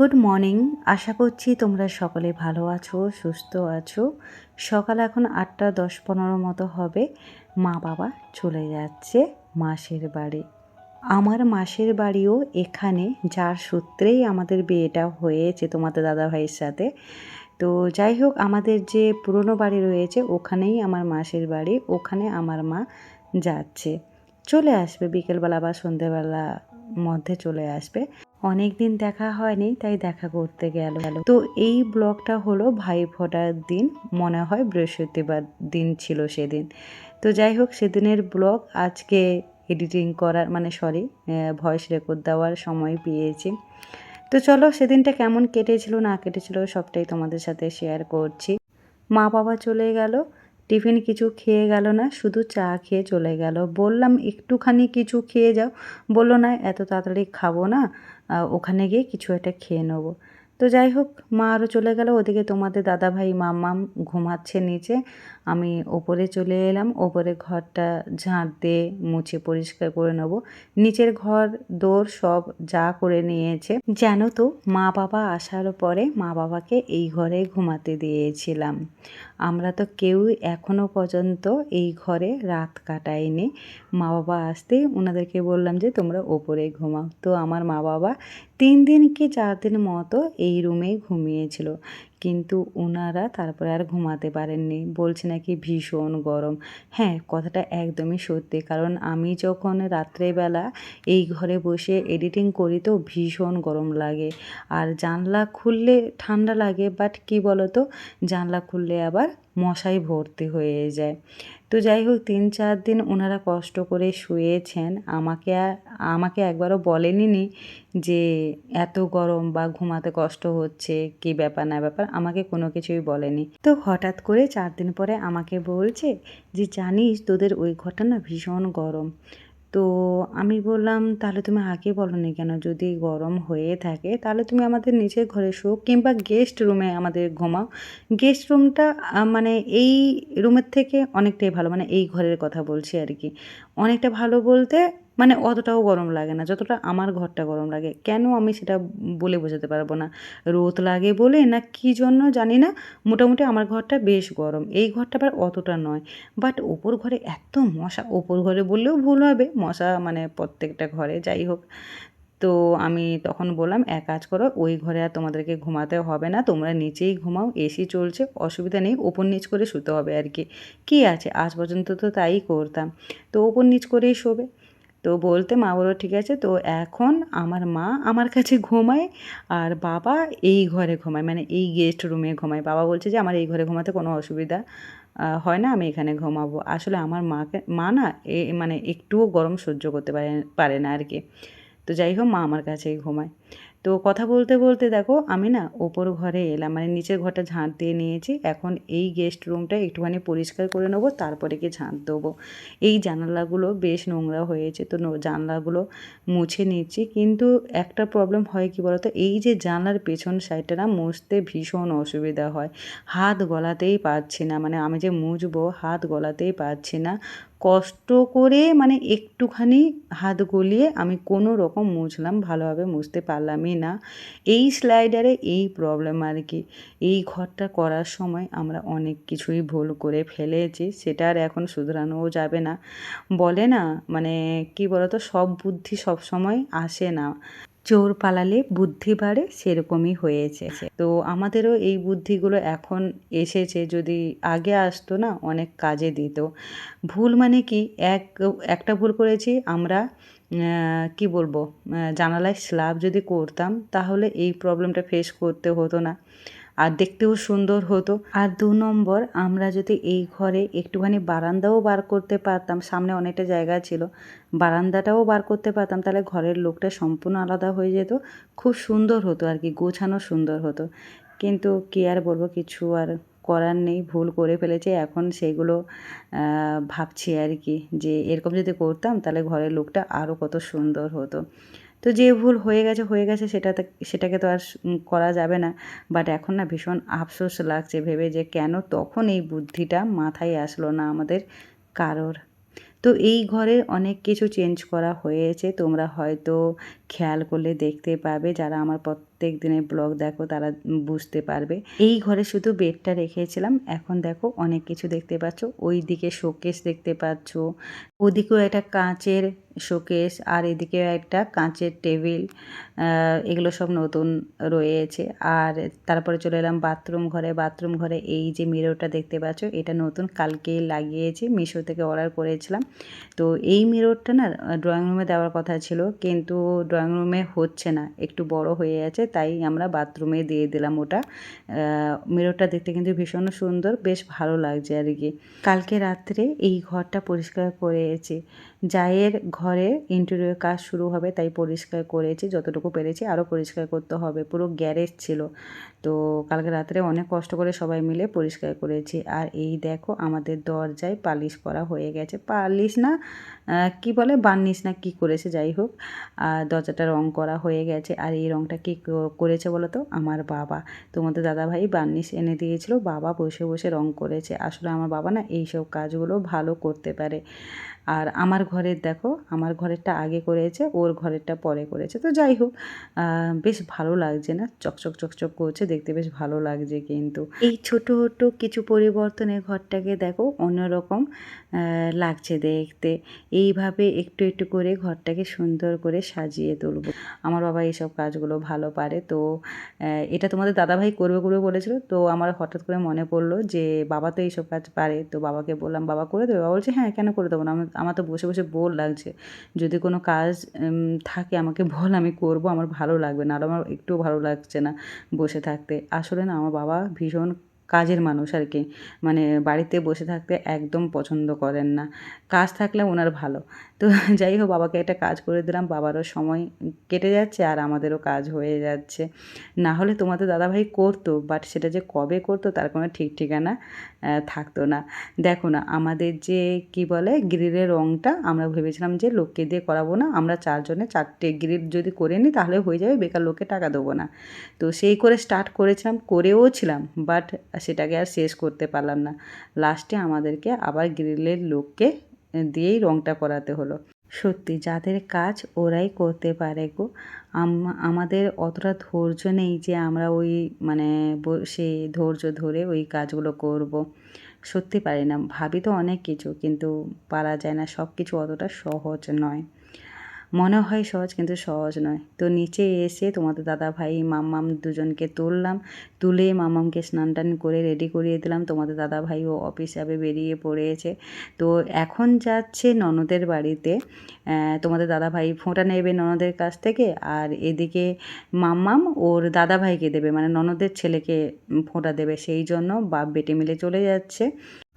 Good morning. আশা করছি তোমরা সকলে ভালো আছো, সুস্থ আছো। সকাল এখন আটটা দশ পনেরো মতো হবে। মা বাবা চলে যাচ্ছে মাসির বাড়ি। আমার মাসির বাড়িও এখানে, যার সূত্রেই আমাদের বিয়েটা হয়েছে তোমাদের দাদা ভাইয়ের সাথে। তো যাই হোক, আমাদের যে পুরনো বাড়ি রয়েছে, ওখানেই আমার মাসির বাড়ি, ওখানে আমার মা যাচ্ছে। চলে আসবে বিকেলবেলা বা সন্ধেবেলা মধ্যে চলে আসবে। অনেক দিন দেখা হয়নি, তাই দেখা করতে গেল। তো এই ব্লগটা হলো ভাই ফোটার দিন, মনে হয় বৃহস্পতিবার দিন ছিল সেদিন। তো যাই হোক, সেদিনের ব্লগ আজকে এডিটিং করার মানে সরি ভয়েস রেকর্ড দেওয়ার সময় পেয়েছি। তো চলো, সেদিনটা কেমন কেটেছিল, না কেটেছিল, সবটাই তোমাদের সাথে শেয়ার করছি। মা বাবা চলে গেল, টিফিন কিছু খেয়ে গেল না, শুধু চা খেয়ে চলে গেল। বললাম, একটুখানি কিছু খেয়ে যাও। বলল, না, এত তাড়াতাড়ি খাব না। ওখানে গিয়ে কিছু একটা খেয়ে নেব। তো যাই হোক, মা আরও চলে গেল। ওদিকে তোমাদের দাদা দাদাভাই মাম্মাম ঘুমাচ্ছে নিচে। আমি ওপরে চলে এলাম। ওপরে ঘরটা ঝাঁট দিয়ে মুছে পরিষ্কার করে নেব। নিচের ঘর, দোর সব যা করে নিয়েছে। যেন তো মা বাবা আসার পরে মা বাবাকে এই ঘরে ঘুমাতে দিয়েছিলাম। আমরা তো কেউই এখনও পর্যন্ত এই ঘরে রাত কাটাইনি মা বাবা আসতেই ওনাদেরকে বললাম যে, তোমরা ওপরে ঘুমাও। তো আমার মা বাবা তিন দিন কি চার দিন মতো এই রুমেই ঘুমিয়েছিল। কিন্তু ওনারা তারপরে আর ঘুমাতে পারেননি। বলছে নাকি ভীষণ গরম। হ্যাঁ কথাটা একদমই সত্যি। কারণ আমি যখন রাত্রেবেলা এই ঘরে বসে এডিটিং করি তো ভীষণ গরম লাগে। আর জানলা খুললে ঠান্ডা লাগে বাট কি বলতো? জানলা খুললে আবার মশাই ভর্তি হয়ে যায়। তো যাই হোক তিন চার দিন ওনারা কষ্ট করে শুয়েছেন। আমাকে আমাকে একবারও বলেনি নি যে এত গরম বা ঘুমাতে কষ্ট হচ্ছে, কি ব্যাপার না ব্যাপার, আমাকে কোনো কিছুই বলেনি। তো হঠাৎ করে চার দিন পরে আমাকে বলছে যে, জানিস তোদের ওই ঘটনা ভীষণ গরম। তো আমি বললাম, তাহলে তুমি আগে বলো না কেন? যদি গরম হয়ে থাকে, তাহলে তুমি আমাদের নিচের ঘরে শো কিংবা গেস্ট রুমে আমাদের ঘুমাও। গেস্ট রুমটা মানে এই রুমের থেকে অনেকটাই ভালো মানে এই ঘরের কথা বলছি আর কি। অনেকটা ভালো বলতে মানে অতটাও গরম লাগে না, যতটা আমার ঘরটা গরম লাগে। কেন আমি সেটা বলে বোঝাতে পারব না? রোদ লাগে বলে না কী জন্য জানি না, মোটামুটি আমার ঘরটা বেশ গরম। এই ঘরটা আবার অতটা নয়। বাট ওপর ঘরে এত মশা, ওপর ঘরে বললেও ভুল হবে, মশা মানে প্রত্যেকটা ঘরে যাই হোক। তো আমি তখন বললাম, এক কাজ করো, ওই ঘরে আর তোমাদেরকে ঘুমাতে হবে না, তোমরা নিচেই ঘুমাও, এসি চলছে, অসুবিধা নেই, ওপর নিচ করে শুতে হবে আর কি। কী আছে? আজ পর্যন্ত তো তাই করতাম। তো ওপর নিচ করেই শোবে। তো বলতে মা বলো ঠিক আছে, তো এখন আমার মা আমার কাছে ঘুমায় আর বাবা এই ঘরে ঘুমায়। মানে এই গেস্ট রুমে ঘুমায়। বাবা বলছে যে, আমার এই ঘরে ঘুমাতে কোনো অসুবিধা হয় না, আমি এখানে ঘুমাবো। আসলে আমার মাকে, মা না, এ মানে একটুও গরম সহ্য করতে পারে পারে না আর কি। তো যাই হোক, মা আমার কাছেই ঘুমায়। তো কথা বলতে বলতে দেখো, আমি না ওপর ঘরে এলাম মানে নিচের ঘরটা ঝাঁট দিয়ে নিয়েছি। এখন এই গেস্ট রুমটা একটুখানি পরিষ্কার করে নেব, তারপরে কি ঝাঁট দেবো। এই জানালাগুলো বেশ নোংরা হয়েছে, তো জানলাগুলো মুছে নিচ্ছি। কিন্তু একটা প্রবলেম হয় কি বলতো? এই যে জানলার পেছন সাইডটা না মুছতে ভীষণ অসুবিধা হয়। হাত গলাতেই পাচ্ছি না মানে আমি যে মুছবো, হাত গলাতেই পাচ্ছি না। কষ্ট করে মানে একটুখানি হাত গলিয়ে আমি কোনো রকম মুছলাম, ভালোভাবে মুছতে পারলামই না। এই স্লাইডারে এই প্রবলেম আর কি। এই ঘরটা করার সময় আমরা অনেক কিছুই ভুল করে ফেলেছি, সেটা আর এখন শুধরানোও যাবে না। বলে না মানে কি বলতো, সব বুদ্ধি সব সময় আসে না। চোর পালালে বুদ্ধি বাড়ে, সেরকমই হয়েছে তো আমাদেরও এই বুদ্ধিগুলো এখন এসেছে, যদি আগে আসতো না, অনেক কাজে দিত। ভুল মানে কি? এক, একটা ভুল করেছি, আমরা কি বলব? জানালায় স্ল্যাব যদি করতাম, তাহলে এই প্রবলেমটা ফেস করতে হতো না। আর দেখতেও সুন্দর হতো। আর দু নম্বর, আমরা যদি এই ঘরে একটুখানি বারান্দাও বার করতে পারতাম, সামনে অনেকটা জায়গা ছিল, বারান্দাটাও বার করতে পারতাম, তাহলে ঘরের লোকটা সম্পূর্ণ আলাদা হয়ে যেত, খুব সুন্দর হতো আর কি, গোছানো সুন্দর হতো। কিন্তু কী আর বলব, কিছু আর করার নেই, ভুল করে ফেলেছে, এখন সেগুলো ভাবছি আর কি, যে এরকম যদি করতাম, তাহলে ঘরের লোকটা আরও কত সুন্দর হতো। তো যে ভুল হয়ে গেছে হয়ে গেছে সেটাতে সেটাকে তো আর করা যাবে না। বাট এখন না ভীষণ আফসোস লাগছে ভেবে যে কেন তখন এই বুদ্ধিটা মাথায় আসলো না আমাদের কারোর। তো এই ঘরে অনেক কিছু চেঞ্জ করা হয়েছে। তোমরা হয়তো খেয়াল করলে দেখতে পাবে, যারা আমার প্রত্যেক দিনের ব্লগ দেখো, তারা বুঝতে পারবে। এই ঘরে শুধু বেডটা রেখেছিলাম, এখন দেখো অনেক কিছু দেখতে পাচ্ছ। ওই দিকে শোকেস দেখতে পাচ্ছ। ওদিকেও একটা কাঁচের শোকেস, আর এদিকেও একটা কাঁচের টেবিল এগুলো সব নতুন রয়েছে। আর তারপরে চলে এলাম বাথরুম ঘরে। বাথরুম ঘরে এই যে মিররটা দেখতে পাচ্ছ, এটা নতুন কালকে লাগিয়েছি, মিশো থেকে অর্ডার করেছিলাম। তো এই মিররটা না ড্রয়িং রুমে দেওয়ার কথা ছিল, কিন্তু ড্রয়িং রুমে হচ্ছে না, একটু বড় হয়ে আছে। তাই আমরা বাথরুমে দিয়ে দিলাম ওটা। মিররটা দেখতে কিন্তু ভীষণ সুন্দর, বেশ ভালো লাগছে আর কি। কালকে রাত্রে এই ঘরটা পরিষ্কার করে করেছি। জায়ের ঘরে ইন্টেরিয়র কাজ শুরু হবে, তাই পরিষ্কার করেছি, যতটুকু পেরেছি আরও পরিষ্কার করতে হবে, পুরো গ্যারেজ ছিল। তো কালকে রাত্রে অনেক কষ্ট করে সবাই মিলে পরিষ্কার করেছি। আর এই দেখো আমাদের দরজায় পালিশ করা হয়ে গেছে। পালিশ না কি বলে, বার্নিশ না কি করেছে, যাই হোক। আর দরজাটা রং করা হয়ে গেছে। আর এই রংটা কি করেছে বলো তো? আমার বাবা। তোমাদের দাদাভাই বার্নিশ এনে দিয়েছিল। বাবা বসে বসে রং করেছে। আসলে আমার বাবা না এইসব কাজগুলো ভালো করতে পারে। আর আমার ঘরের দেখো, আমার ঘরেরটা আগে করেছে, ওর ঘরেরটা পরে করেছে। তো যাই হোক বেশ ভালো লাগছে না? চকচক চকচক করছে, দেখতে বেশ ভালো লাগছে কিন্তু। এই ছোট ছোট কিছু পরিবর্তনে ঘরটাকে দেখো, অন্যরকম লাগছে দেখতে। এইভাবে একটু একটু করে ঘরটাকে সুন্দর করে সাজিয়ে তুলব। আমার বাবা এইসব কাজগুলো ভালো পারে, তো এটা তোমাদের দাদাভাই করবে করবে বলেছিল, তো আমার হঠাৎ করে মনে পড়ল যে, বাবা তো এইসব কাজ পারে, তো বাবাকে বললাম, বাবা, করে দেবে? বাবা বলছে হ্যাঁ কেন করে দেবো না? আমার তো বসে বসে বোর লাগছে। যদি কোনো কাজ থাকে, আমাকে বল, আমি করব, আমার ভালো লাগবে, না আর আমার একটুও ভালো লাগছে না বসে থাকতে। আসলে না, আমার বাবা ভীষণ কাজের মানুষ আর কি। মানে বাড়িতে বসে থাকতে একদম পছন্দ করেন না। কাজ থাকলে ওনার ভালো। তো যাই হোক, বাবাকে একটা কাজ করে দিলাম। বাবারও সময় কেটে যাচ্ছে আর আমাদেরও কাজ হয়ে যাচ্ছে। না হলে তোমাদের দাদাভাই করতো বাট সেটা যে কবে করতো তার কোনো ঠিক ঠিকানা থাকতো না। দেখো না, আমাদের যে, কি বলে, গ্রিলের রঙটা আমরা ভেবেছিলাম যে, লোককে দিয়ে করাবো না। আমরা চারজনে চারটে গ্রিল যদি করে নিই, তাহলে হয়ে যাবে, বেকার লোককে টাকা দেবো না। তো সেই করে স্টার্ট করেছিলাম করেও ছিলাম বাট সেটাকে আর শেষ করতে পারলাম না। লাস্টে আমাদেরকে আবার গ্রিলের লোককে দিয়েই রঙটা করাতে হলো। সত্যি, যাদের কাজ ওরাই করতে পারে গো। আমাদের অতটা ধৈর্য নেই যে আমরা ওই মানে সে ধৈর্য ধরে ওই কাজগুলো করব। সত্যি পারি না। ভাবি তো অনেক কিছু, কিন্তু পারা যায় না। সব কিছু অতটা সহজ নয়। মনে হয় সহজ কিন্তু সহজ নয়। তো নিচে এসে তোমাদের দাদা ভাই মাম্মাম দুজনকে তুললাম। তুলে মামামকে স্নান টান করে রেডি করিয়ে দিলাম। তোমাদের দাদা ভাইও অফিস যাবে, বেরিয়ে পড়েছে। তো এখন যাচ্ছে ননদের বাড়িতে। তোমাদের দাদা ভাই ফোঁটা নেবে ননদের কাছ থেকে, আর এদিকে মাম্মাম ওর দাদা ভাইকে দেবে মানে ননদের ছেলেকে ফোঁটা দেবে, সেই জন্য বাপ বেটে মিলে চলে যাচ্ছে।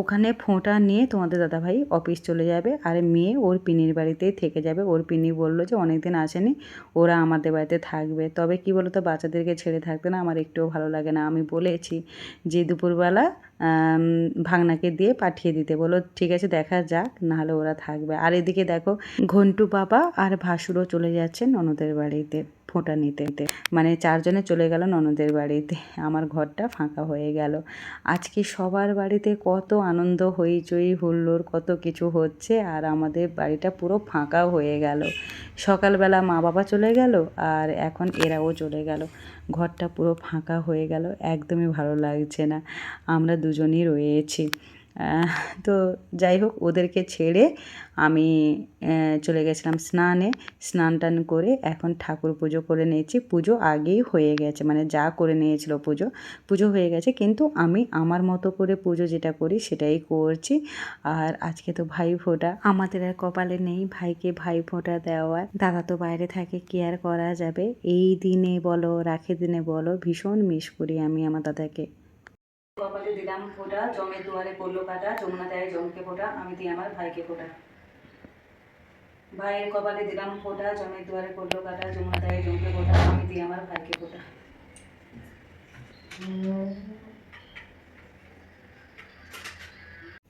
ওখানে ফোঁটা নিয়ে তোমাদের দাদাভাই অফিস চলে যাবে, আর মেয়ে ওর পিনির বাড়িতেই থেকে যাবে। ওর পিনি বলল যে অনেক দিন আসেনি, ওরা আমাদের বাড়িতে থাকবে। তবে কি বলতো, বাচ্চাদেরকে ছেড়ে থাকতে না আমার একটুও ভালো লাগে না। আমি বলেছি যে দুপুরবেলা ভাগনাকে দিয়ে পাঠিয়ে দিতে। বলো ঠিক আছে, দেখা যাক, নাহলে ওরা থাকবে। আর এদিকে দেখো, ঘন্টু বাবা আর ভাসুরও চলে যাচ্ছে ননদের বাড়িতে। ফোঁটা নিতে মানে চারজনে চলে গেল ননদের বাড়িতে। আমার ঘরটা ফাঁকা হয়ে গেল। আজকে সবার বাড়িতে কত আনন্দ, হইচই, হুল্লোড়, কত কিছু হচ্ছে আর আমাদের বাড়িটা পুরো ফাঁকা হয়ে গেল। সকালবেলা মা বাবা চলে গেল আর এখন এরাও চলে গেল। ঘরটা পুরো ফাঁকা হয়ে গেল। একদমই ভালো লাগছে না। আমরা দুজনই রয়েছি। তো যাই হোক, ওদেরকে ছেড়ে আমি চলে গেছিলাম স্নানে। স্নান টান করে এখন ঠাকুর পুজো করে নিয়েছি। পুজো আগেই হয়ে গেছে মানে যা করে নিয়েছিল পুজো। পুজো হয়ে গেছে, কিন্তু আমি আমার মতো করে পুজো যেটা করি সেটাই করছি। আর আজকে তো ভাই ফোঁটা। আমাদের আর কপালে নেই ভাইকে ভাই ফোঁটা দেওয়া দাদা তো বাইরে থাকে, কি আর করা যাবে? এই দিনে বলো, রাখে দিনে বলো, ভীষণ মিস করি আমি আমার দাদাকে। কপালে দিলাম ফোটা দুয়ারে পড়ল কাটা যমুনা দেয় জমকে ফোটা, আমি দিই আমার ভাইকে ফোটা। ভাইয়ের কপালে দিলাম ফোটা, জমের দুয়ারে পড়ল কাটা যমুনা দেয় জমকে ফোটা, আমি দিই আমার ভাইকে ফোটা।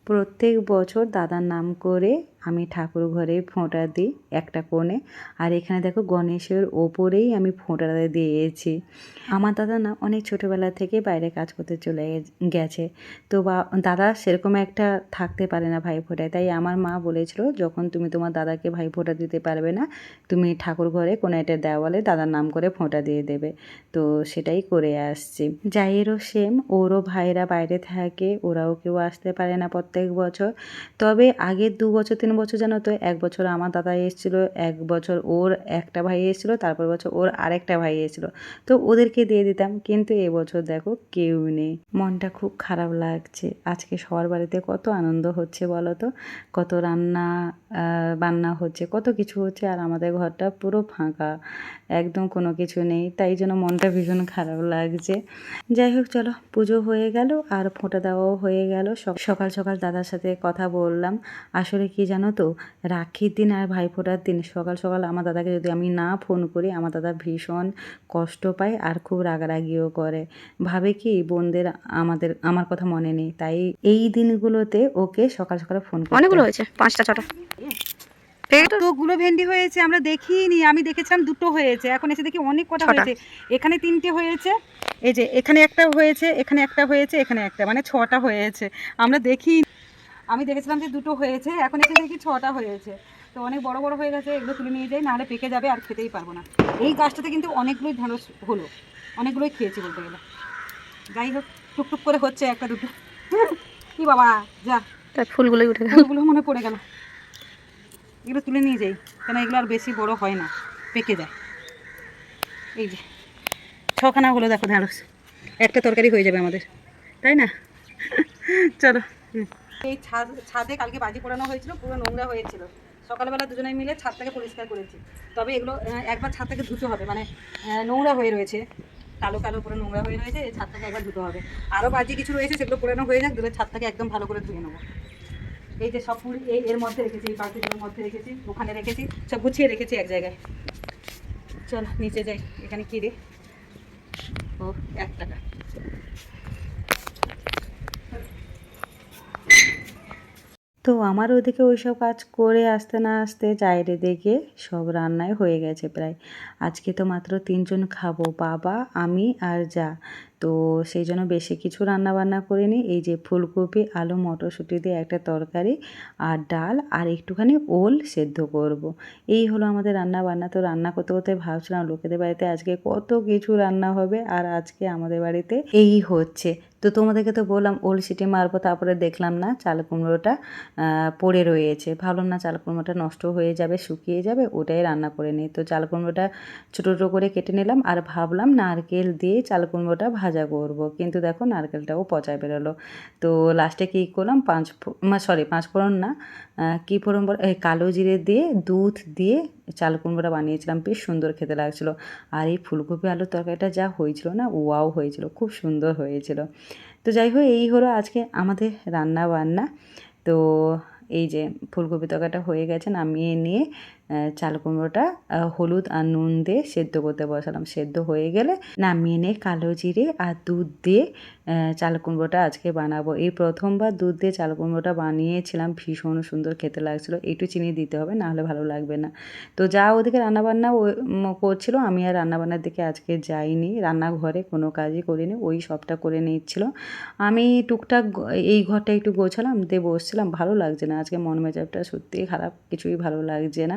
প্রত্যেক বছর দাদার নাম করে আমি ঠাকুর ঘরে ফোঁটা দিই একটা কোণে। আর এখানে দেখো গণেশের ওপরেই আমি ফোঁটাটা দিয়েছি। আমার দাদা না অনেক ছোটোবেলা থেকে বাইরে কাজ করতে চলে গেছে তো বা, দাদা সেরকম একটা থাকতে পারে না ভাই ফোঁটায়। তাই আমার মা বলেছিল, যখন তুমি তোমার দাদাকে ভাই ফোঁটা দিতে পারবে না, তুমি ঠাকুর ঘরে কোনো একটা দেওয়ালে দাদার নাম করে ফোঁটা দিয়ে দেবে। তো সেটাই করে আসছি। জাইয়েরও সেম ওরও ভাইরা বাইরে থাকে, ওরাও কেউ আসতে পারে না প্রত্যেক বছর। তবে আগের দু বছর তিন বছর জানো তো? এক বছর আমার দাদা এসেছিল, এক বছর ওর একটা ভাই এসেছিল, তারপর বছর ওর আরেকটা ভাই এসেছিল। তো ওদেরকে দিয়ে দিতাম, কিন্তু এবছর দেখো কেউ নেই। মনটা খুব খারাপ লাগছে। আজকে সবার বাড়িতে কত আনন্দ হচ্ছে বলো তো? কত রান্না বান্না হচ্ছে, কত কিছু হচ্ছে, আর আমাদের ঘরটা পুরো ফাঁকা। একদম কোনো কিছু নেই, তাই জন্য মনটা ভীষণ খারাপ লাগছে। যাই হোক, চলো, পুজো হয়ে গেল, আর ফোঁটা দেওয়াও হয়ে গেল। সক- সকাল সকাল দাদার সাথে কথা বললাম। আসলে কি জানো তো? রাখির দিন আর ভাইফোঁটার দিন। সকাল সকাল আমার দাদাকে যদি আমি না ফোন করি আমার দাদা ভীষণ কষ্ট পায় আর খুব রাগারাগিও করে। ভাবে কি বোনদের আমাদের আমার কথা মনে নেই। তাই এই দিনগুলোতে ওকে সকাল সকাল ফোন অনেকগুলো হয়েছে পাঁচটা ছটা। কতগুলো ভেন্ডি হয়েছে আমরা দেখিনি। আমি দেখেছিলাম দুটো হয়েছে এখন এসে দেখি অনেক কটা হয়েছে। এখানে তিনটে হয়েছে এই যে এখানে একটা হয়েছে এখানে একটা হয়েছে এখানে একটা মানে ছটা হয়েছে। আমরা দেখি আমি দেখেছিলাম যে দুটো হয়েছে এখন এসে দেখি ছটা হয়েছে। তো অনেক বড় বড় হয়ে গেছে এগুলো তুলে নিয়ে যাই নাহলে পেকে যাবে আর খেতেই পারব না। এই গাছটাতে কিন্তু অনেকগুলোই ঢেঁড়স হলো অনেকগুলোই খেয়েছি বলতে গেলে। যাই হোক টুকটুক করে হচ্ছে একটা দুটো। কি বাবা যা। তার ফুলগুলোই উঠে গেল। ফুলগুলো মনে পড়ে গেল। এগুলো তুলে নিয়ে যাই কেন এগুলো আর বেশি বড় হয় না পেকে যায়। এই যে ছখানা হলো দেখো ঢেঁড়স। একটা তরকারি হয়ে যাবে আমাদের তাই না? চলো হুম। এই ছাদ, ছাদে কালকে বাজি পোড়ানো হয়েছিল, পুরো নোংরা হয়েছিল। সকালবেলা দুজনে মিলে ছাদটাকে পরিষ্কার করেছি। তবে এগুলো একবার ছাদটাকে ধুতে হবে মানে নোংরা হয়ে রয়েছে। কালো কালো পুরো নোংরা হয়ে রয়েছে, এই ছাদটাকে একবার ধুতে হবে। আরও বাজি কিছু রয়েছে, সেগুলো পোড়ানো হয়ে যাক দিলে ছাদটাকে একদম ভালো করে ধুয়ে নেব। এই যে সব এই, এর মধ্যে রেখেছি, এই বালতিটার মধ্যে রেখেছি, ওখানে রেখেছি, সব গুছিয়ে রেখেছি এক জায়গায়। চল, নিচে যাই, এখানে কি রে? ও, এক টাকা। তো আমার ওদিকে ওইসব কাজ করে আসতে না আসতে চাইরে দেখে সব রান্নাই হয়ে গেছে প্রায়। আজকে তো মাত্র তিনজন খাব, বাবা, আমি আর যা। তো সেই জন্য বেশি কিছু রান্না বান্না করিনি। এই যে ফুলকপি, আলু, মটরশুঁটি দিয়ে একটা তরকারি আর ডাল আর একটুখানি ওল সেদ্ধ করব। এই হলো আমাদের রান্না বান্না তো রান্না করতে করতে ভাবছিলাম লোকেদের বাড়িতে আজকে কত কিছু রান্না হবে আর আজকে আমাদের বাড়িতে এই হচ্ছে। তো তোমাদেরকে তো বললাম, ওল সিটি মারবো, তারপরে দেখলাম না চাল কুমড়োটা পড়ে রয়েছে। ভাবলাম না চাল কুমড়োটা নষ্ট হয়ে যাবে, শুকিয়ে যাবে, ওটাই রান্না করে নিই। তো চাল কুমড়োটা ছোটো ছোটো করে কেটে নিলাম আর ভাবলাম নারকেল দিয়ে চাল কুমড়োটা ভাজা করব। কিন্তু দেখো নারকেলটাও পচা বেরোলো। তো লাস্টে কী করলাম, পাঁচ সরি পাঁচ ফোড়ন না কী ফোড়ন বল কালো জিরে দিয়ে, দুধ দিয়ে চাল কুমড়োটা বানিয়েছিলাম, বেশ সুন্দর খেতে লাগছিল। আর এই ফুলকপি আলুর তরকারিটা যা হয়েছিল না, ওয়াও হয়েছিল, খুব সুন্দর হয়েছিল। তো যাই হোক, এই হলো আজকে আমাদের রান্না বান্না তো এই যে ফুলকপি তরকারিটা হয়ে গেছে, নামিয়ে নিয়ে চাল কুমড়োটা হলুদ আর নুন দিয়ে সেদ্ধ করতে বসালাম। সেদ্ধ হয়ে গেলে নামিয়ে নিয়ে কালো জিরে আর দুধ দিয়ে চাল কুমড়োটা আজকে বানাবো। এই প্রথমবার দুধ দিয়ে চাল কুমড়োটা বানিয়েছিলাম, ভীষণ সুন্দর খেতে লাগছিল। একটু চিনি দিতে হবে নাহলে ভালো লাগবে না। তো যা ওদিকে রান্নাবান্না করছিল, আমি আর রান্নাবান্নার দিকে আজকে যাইনি। রান্নাঘরে কোনো কাজই করিনি, ওই সবটা করে নিচ্ছিল। আমি টুকটাক এই ঘরটা একটু গোছালাম, দিয়ে বসছিলাম। ভালো লাগছে না, আজকে মন মেজাজটা সত্যিই খারাপ, কিছুই ভালো লাগছে না।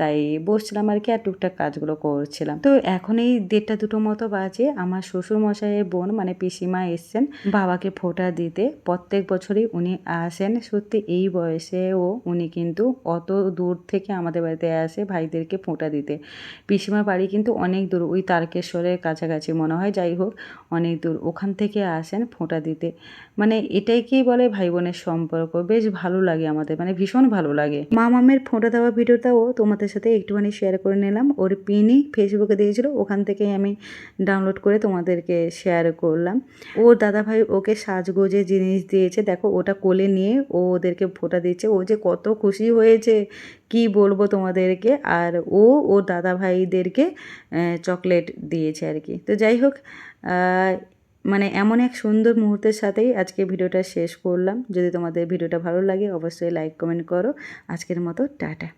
তাই বসছিলাম আর কি আর টুকটাক কাজগুলো করছিলাম। তো এখন এই দেড়টা দুটো মতো বাজে, আমার শ্বশুর মশাইয়ের বোন মানে পিসিমা এসছেন বাবাকে ফোঁটা দিতে। প্রত্যেক বছরই উনি আসেন। সত্যি এই বয়সেও উনি কিন্তু অত দূর থেকে আমাদের বাড়িতে আসে ভাইদেরকে ফোঁটা দিতে। পিসিমার বাড়ি কিন্তু অনেক দূর, ওই তারকেশ্বরের কাছাকাছি মনে হয়, যাই হোক, অনেক দূর। ওখান থেকে আসেন ফোঁটা দিতে। মানে এটাই কি বলে ভাই বোনের সম্পর্ক? বেশ ভালো লাগে আমাদের মানে ভীষণ ভালো লাগে। মা মামের ফোঁটা দেওয়া ভিডিওটাও তোমাদের সাথে একটুখানি শেয়ার করে নিলাম। ওর পিনই ফেসবুকে দিয়েছিল, ওখান থেকেই আমি ডাউনলোড করে তোমাদেরকে শেয়ার করলাম। ওর দাদা ভাই ওকে সাজগোজে জিনিস দিয়েছে। দেখো, ওটা কোলে নিয়ে ও ওদেরকে ফোটা দিচ্ছে। ও যে কত খুশি হয়েছে, কি বলব তোমাদেরকে? আর ও ওর দাদা ভাইদেরকে চকলেট দিয়েছে আর কি। তো যাই হোক মানে এমন এক সুন্দর মুহূর্তের সাথেই আজকে ভিডিওটা শেষ করলাম। যদি তোমাদের ভিডিওটা ভালো লাগে, অবশ্যই লাইক কমেন্ট করো। আজকের মতো, টাটা।